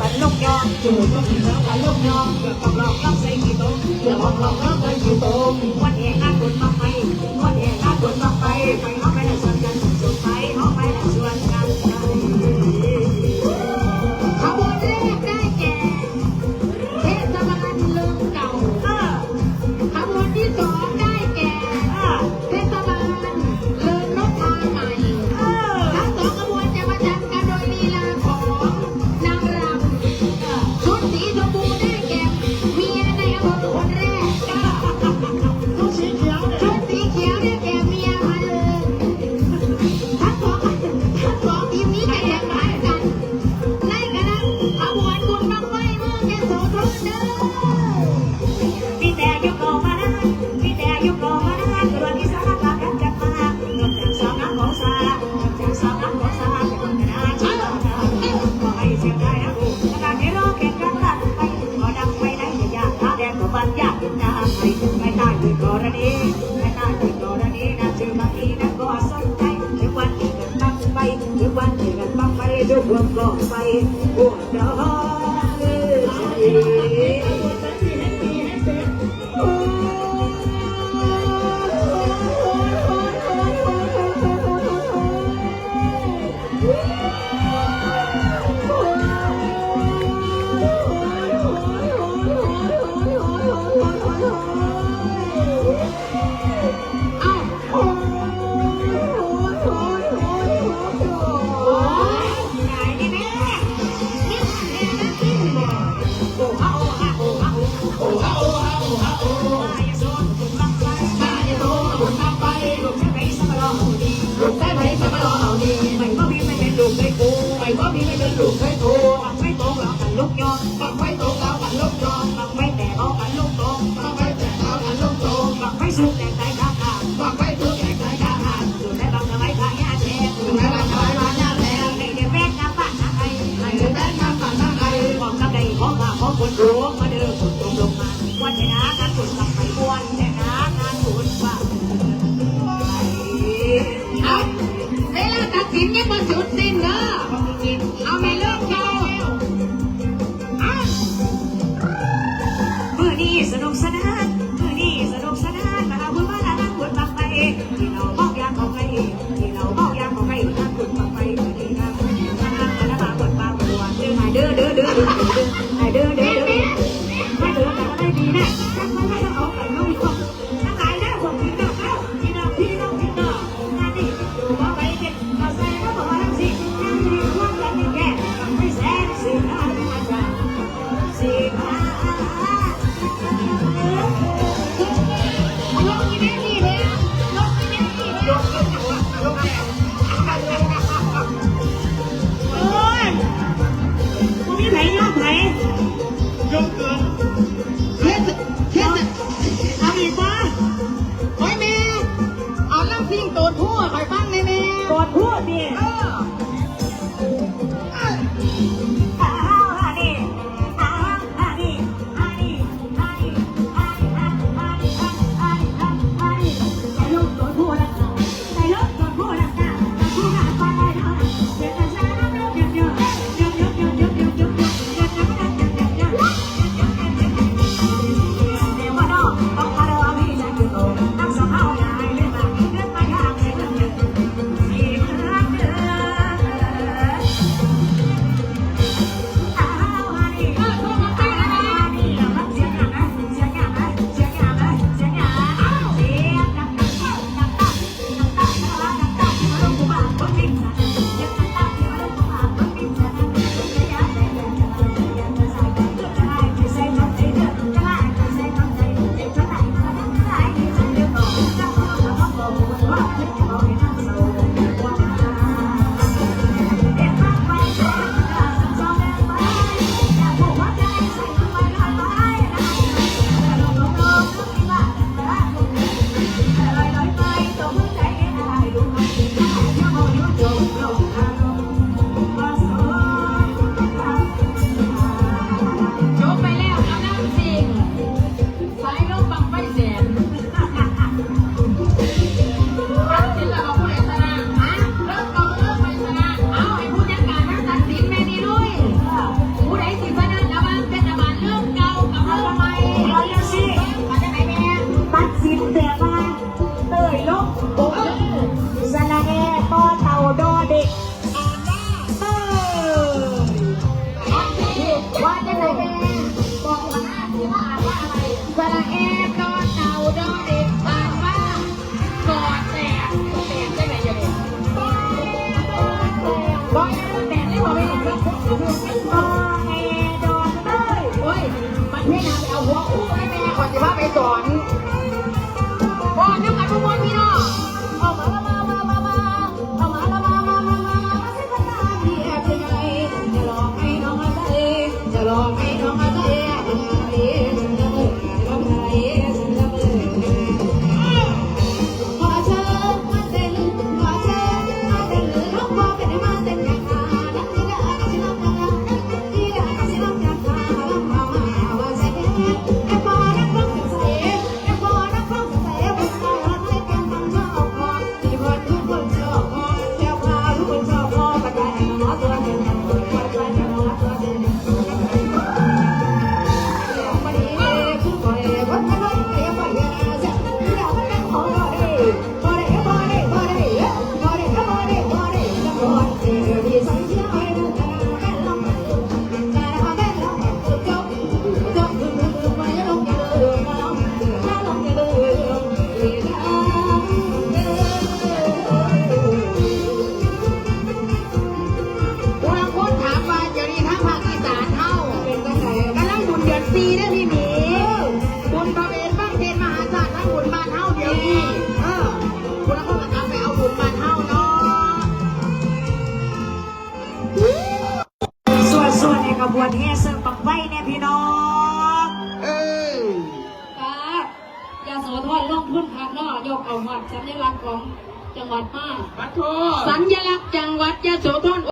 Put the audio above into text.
กันลกยอมจูดก็ถึงแล้วกันลกยอมเกี่ยวกับเรา ไม่ได้คือกรณีไม่ได้คือกรณีนะเจอบางทีนะก็สนใจถึงวันที่เกิดบังไปถึงวันที่เกิดบังไปดูวงกองไปปวดร้อ と ชุดสิ้นนะเอาไม่เลิกเจ้ บวนเฮเซอร์ปักไว้เนี่ยพี่น้องเออป้ายาโสธรลงทุนคักเนาะยกเอาหอดสัญลักษณ์ของจังหวัดมาปัดโท สัญลักษณ์จังหวัดยาโสธร